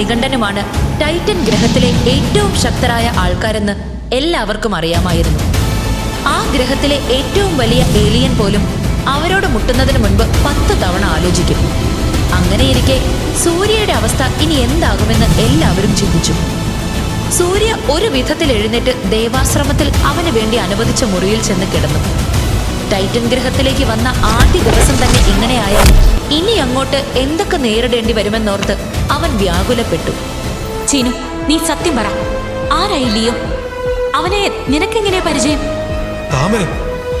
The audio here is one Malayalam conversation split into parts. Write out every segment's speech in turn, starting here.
നിഘണ്ടനുമാണ് ടൈറ്റൻ ഗ്രഹത്തിലെ ഏറ്റവും ശക്തരായ ആൾക്കാരെന്ന് എല്ലാവർക്കും അറിയാമായിരുന്നു. ആ ഗ്രഹത്തിലെ ഏറ്റവും വലിയ ഏലിയൻ പോലും അവരോട് മുട്ടുന്നതിന് മുൻപ് പത്ത് തവണ ആലോചിക്കും. അങ്ങനെയിരിക്കെ സൂര്യയുടെ അവസ്ഥ ഇനി എന്താകുമെന്ന് എല്ലാവരും ചിന്തിച്ചു. സൂര്യ ഒരു വിധത്തിൽ എഴുന്നേറ്റ് ദേവാശ്രമത്തിൽ അവന് വേണ്ടി അനുവദിച്ച മുറിയിൽ ചെന്ന് കിടന്നു. ടൈറ്റൻ ഗ്രഹത്തിലേക്ക് വന്ന ആദ്യ ദിവസം തന്നെ ഇങ്ങനെയായാൽ ഇനി അങ്ങോട്ട് എന്തൊക്കെ നേരിടേണ്ടി വരുമെന്നോർത്ത് അവൻ വ്യാകുലപ്പെട്ടു. ചിനു നീ സത്യം പറ. ആരായി ലിയോ? അവനെ നിനക്കെങ്ങനെ പരിചയം? താമര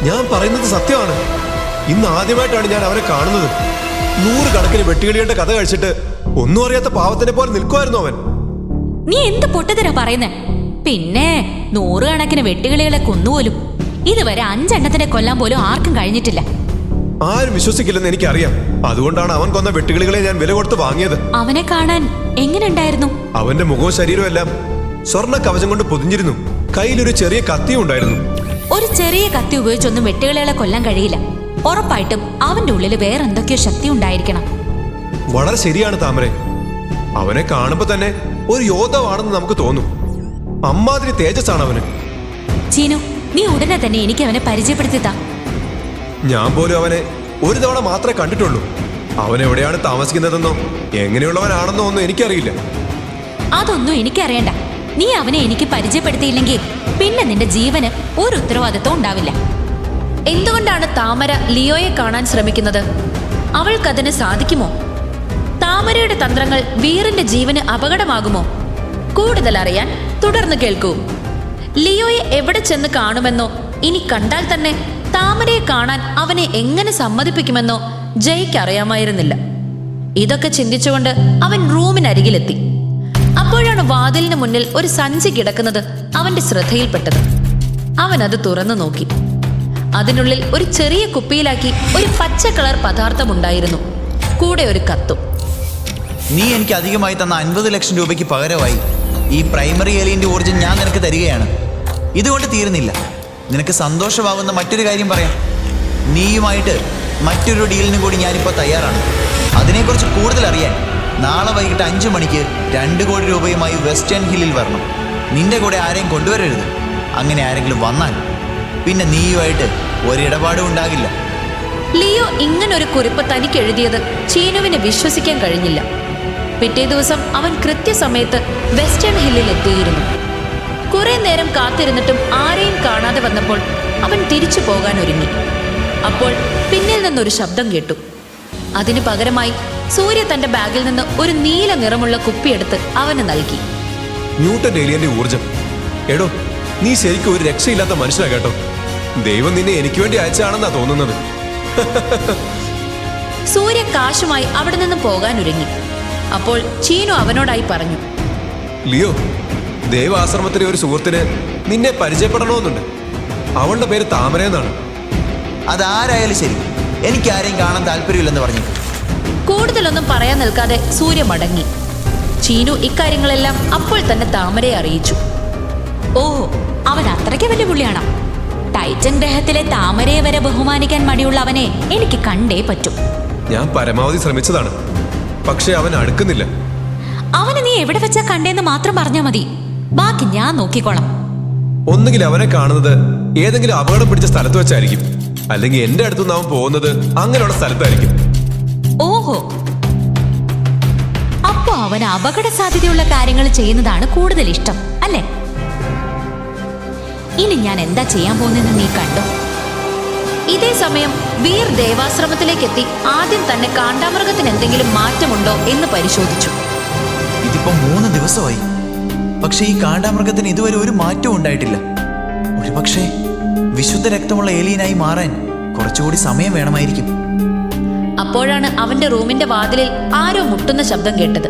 ഞാൻ പറയുന്നത് സത്യമാണ്. ഇന്ന് ആദ്യമായിട്ടാണ് ഞാൻ അവനെ കാണുന്നത്. നൂറുകണക്കിന് വെട്ടുകിളികളുടെ കഥ കഴിച്ചിട്ട് ഒന്നും അറിയാത്ത പാവത്തിനെ പോലെ നിൽക്കുമായിരുന്നു അവൻ. നീ എന്ത് പൊട്ടത്തരാ പറയുന്നേ? പിന്നെ നൂറുകണക്കിന് വെട്ടുകിളികളെ കൊന്നുപോലും ഇതുവരെ അഞ്ചെണ്ണത്തിനെ കൊല്ലാൻ പോലും ആർക്കും കഴിഞ്ഞിട്ടില്ല. ആരും വിശ്വസിക്കില്ലെന്ന് എനിക്കറിയാം. അതുകൊണ്ടാണ് അവൻ കൊന്ന വെട്ടുകിളികളെ ഞാൻ വില കൊടുത്ത് വാങ്ങിയത്. അവനെ കാണാൻ എങ്ങനെയുണ്ടായിരുന്നു? അവന്റെ മുഖവും ശരീരവും എല്ലാം സ്വർണ കവചം കൊണ്ട് പൊതിഞ്ഞിരുന്നു. കയ്യിലൊരു ചെറിയ കത്തിയും ഉണ്ടായിരുന്നു. ഒരു ചെറിയ കത്തി ഉപയോഗിച്ചൊന്നും വെട്ടുകിളികളെ കൊല്ലാൻ കഴിയില്ല. ഉറപ്പായിട്ടും അവന്റെ ഉള്ളിൽ വേറെ എന്തൊക്കെയോ ശക്തി ഉണ്ടായിരിക്കണം. വളരെ ശരിയാണ് താമരെ. അവനെ കാണുമ്പോ തന്നെ ഒരു യോദ്ധാവാണെന്ന് നമുക്ക് തോന്നും. അമ്മാതിരി തേജസ്സാണ് അവന്. ചീനു നീ ഉടനെ തന്നെ എനിക്ക് അവനെ പരിചയപ്പെടുത്തി താ ഞാൻ പോലും അവനെ ഒരു തവണ മാത്രമേ കണ്ടിട്ടുള്ളൂ. അവൻ എവിടെയാണ് താമസിക്കുന്നതെന്നോ എങ്ങനെയുള്ളവനാണെന്നോ ഒന്നും എനിക്കറിയില്ല. അതൊന്നും എനിക്കറിയണ്ട. നീ അവനെ എനിക്ക് പരിചയപ്പെടുത്തിയില്ലെങ്കിൽ പിന്നെ നിന്റെ ജീവന് ഒരു ഉത്തരവാദിത്വം ഉണ്ടാവില്ല. എന്തുകൊണ്ടാണ് താമര ലിയോയെ കാണാൻ ശ്രമിക്കുന്നത്? അവൾക്കതിന് സാധിക്കുമോ? താമരയുടെ തന്ത്രങ്ങൾ വീറിന്റെ ജീവന് അപകടമാകുമോ? കൂടുതൽ അറിയാൻ തുടർന്ന് കേൾക്കൂ. ലിയോയെ എവിടെ ചെന്ന് കാണുമെന്നോ ഇനി കണ്ടാൽ തന്നെ താമരയെ കാണാൻ അവനെ എങ്ങനെ സമ്മതിപ്പിക്കുമെന്നോ ജയ്ക്ക് അറിയാമായിരുന്നില്ല ഇതൊക്കെ ചിന്തിച്ചുകൊണ്ട് അവൻ റൂമിനരികിലെത്തി. അപ്പോഴാണ് വാതിലിന് മുന്നിൽ ഒരു സഞ്ചി കിടക്കുന്നത് അവന്റെ ശ്രദ്ധയിൽപ്പെട്ടത്. അവൻ അത് തുറന്നു നോക്കി. അതിനുള്ളിൽ ഒരു ചെറിയ കുപ്പിയിലാക്കി ഒരു പച്ച കളർ പദാർത്ഥമുണ്ടായിരുന്നു. കൂടെ ഒരു കത്തും. നീ എനിക്ക് അധികമായി തന്ന അൻപത് ലക്ഷം രൂപയ്ക്ക് പകരമായി ഈ പ്രൈമറി ഏലിയന്റെ ഊർജം ഞാൻ നിനക്ക് തരികയാണ്. ഇതുകൊണ്ട് തീരുന്നില്ല. നിനക്ക് സന്തോഷമാകുന്ന മറ്റൊരു കാര്യം പറയാം. നീയുമായിട്ട് മറ്റൊരു ഡീലിനും കൂടി ഞാനിപ്പോൾ തയ്യാറാണ്. അതിനെക്കുറിച്ച് കൂടുതൽ അറിയാൻ നാളെ വൈകിട്ട് അഞ്ച് മണിക്ക് രണ്ട് കോടി രൂപയുമായി വെസ്റ്റേൺ ഹില്ലിൽ വരണം. നിന്റെ കൂടെ ആരെയും കൊണ്ടുവരരുത്. അങ്ങനെ ആരെങ്കിലും വന്നാൽ പിന്നെ നീയുമായിട്ട് ഒരിടപാടും ഉണ്ടാകില്ല. ലിയോ ഇങ്ങനെ ഒരു കുറിപ്പ് തനിക്ക് എഴുതിയത് ചീനുവിന് വിശ്വസിക്കാൻ കഴിഞ്ഞില്ല. പിറ്റേ ദിവസം അവൻ കൃത്യസമയത്ത് വെസ്റ്റേൺ ഹില്ലിൽ എത്തിയിരുന്നു. നേരം കാത്തിരുന്നിട്ടും ആരെയും കാണാതെ വന്നപ്പോൾ അവൻ തിരിച്ചു പോകാൻ ഒരുങ്ങി. അപ്പോൾ പിന്നിൽ നിന്നൊരു ശബ്ദം കേട്ടു. അതിനു പകരമായി സൂര്യ തന്റെ ബാഗിൽ നിന്ന് ഒരു നീല നിറമുള്ള കുപ്പിയെടുത്ത് അവന് നൽകി. ന്യൂട്ടൻ ഏലിയന്റെ ഊർജം എടോ നീ ശരിക്കും ഒരു രക്ഷയില്ലാത്ത മനുഷ്യനാ കേട്ടോ. ദൈവം നിന്നെ എനിക്ക് വേണ്ടി അയച്ചാണെന്നാ തോന്നുന്നത്. സൂര്യ കാശുമായി അവിടെ നിന്ന് പോകാൻ ഒരുങ്ങി. അപ്പോൾ ചീനു അവനോടായി പറഞ്ഞു. ലിയോ ദേവാശ്രമത്തിലെ ഒരു സുഹൃത്തിന് നിന്നെ പരിചയപ്പെടണമെന്നുണ്ട്. അവളുടെ പേര് താമര എന്നാണ്. അതാരായാലും ശരി. എനിക്ക് ആരെയും കാണാൻ താല്പര്യമില്ലെന്ന് പറഞ്ഞു. കൂടുതലൊന്നും പറയാൻ നിൽക്കാതെ സൂര്യ മടങ്ങി. ചീനു ഇക്കാര്യങ്ങളെല്ലാം അപ്പോൾ തന്നെ താമരയെ അറിയിച്ചു. ഓ അവൻ അത്രയ്ക്ക് വലിയ പുള്ളിയാണോ? ടൈറ്റൻ ഗ്രഹത്തിലെ താമരയെ വരെ ബഹുമാനിക്കാൻ മടിയുള്ള അവനെ എനിക്ക് കണ്ടേ പറ്റും. ഞാൻ പരമാവധി ശ്രമിച്ചതാണ്. പക്ഷെ അവൻ അടുക്കുന്നില്ല. അവനെ നീ എവിടെ വെച്ചാ കണ്ടേന്ന് മാത്രം പറഞ്ഞാ മതി. ബാക്കി ഞാൻ നോക്കിക്കോളാം. ഒന്നുകിൽ അവനെ കാണുന്നത് ഏതെങ്കിലും അപകടം പിടിച്ച സ്ഥലത്ത് വെച്ചായിരിക്കും. അല്ലെങ്കിൽ എന്റെ അടുത്തുനിന്ന് അവൻ പോകുന്നത് അങ്ങനെയുള്ള സ്ഥലത്തായിരിക്കും. ഓഹോ. അപ്പോ അവൻ അപകട സാധ്യതയുള്ള കാര്യങ്ങൾ ചെയ്യുന്നതാണ് കൂടുതൽ ഇഷ്ടം അല്ലേ? ഇനി ഞാൻ എന്താ ചെയ്യാൻ പോകുന്നതെന്ന് നീ കണ്ടോ? ഇതേ സമയം വീർ ദേവാശ്രമത്തിലേക്ക് എത്തി ആദ്യം തന്നെ കാണ്ടാമൃഗത്തിന് എന്തെങ്കിലും മാറ്റമുണ്ടോ എന്ന് പരിശോധിച്ചു. ഇതിപ്പോ മൂന്ന് ദിവസമായി. പക്ഷേ ഈ കാണ്ടാമൃഗത്തിന് ഇതുവരെ ഒരു മാറ്റവും ഉണ്ടായിട്ടില്ല. ഒരു പക്ഷേ വിശുദ്ധ രക്തമുള്ള ഏലിയനായി മാറാൻ കുറച്ചുകൂടി സമയം വേണമായിരിക്കും. അപ്പോഴാണ് അവന്റെ റൂമിന്റെ വാതിലിൽ ആരോ മുട്ടുന്ന ശബ്ദം കേട്ടത്.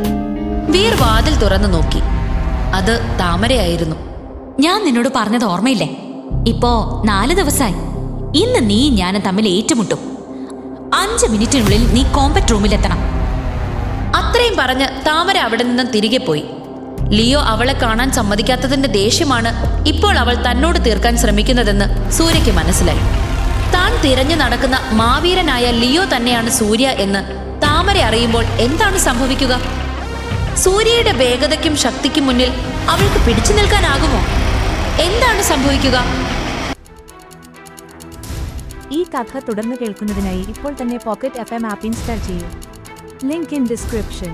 വീർ വാതിൽ തുറന്നു നോക്കി. അത് താമരയായിരുന്നു. ഞാൻ നിന്നോട് പറഞ്ഞത് ഓർമ്മയില്ലേ? ഇപ്പോ നാല് ദിവസമായി ഇന്ന് നീ ഞാനും തമ്മിൽ ഏറ്റുമുട്ടും. അഞ്ച് മിനിറ്റിനുള്ളിൽ നീ കോമ്പറ്റ് റൂമിലെത്തണം. അത്രയും പറഞ്ഞ് താമര അവിടെ നിന്നും തിരികെ പോയി. ലിയോ അവളെ കാണാൻ സമ്മതിക്കാത്തതിന്റെ ദേഷ്യമാണ് ഇപ്പോൾ അവൾ തന്നോട് തീർക്കാൻ ശ്രമിക്കുന്നതെന്ന് സൂര്യയ്ക്ക് മനസ്സിലായി. താൻ തിരഞ്ഞു നടക്കുന്ന മാവീരനായ ലിയോ തന്നെയാണ് സൂര്യ എന്ന് താമര അറിയുമ്പോൾ എന്താണ് സംഭവിക്കുക? സൂര്യയുടെ വേഗതയ്ക്കും ശക്തിക്കും മുന്നിൽ അവൾക്ക് പിടിച്ചു നിൽക്കാനാകുമോ? എന്താണ് സംഭവിക്കുക? ഈ കഥ തുടർന്ന് കേൾക്കുന്നതിനായി ഇപ്പോൾ തന്നെ പോക്കറ്റ് എഫ് എം ആപ്പ് ഇൻസ്റ്റാൾ ചെയ്യൂ. Link in description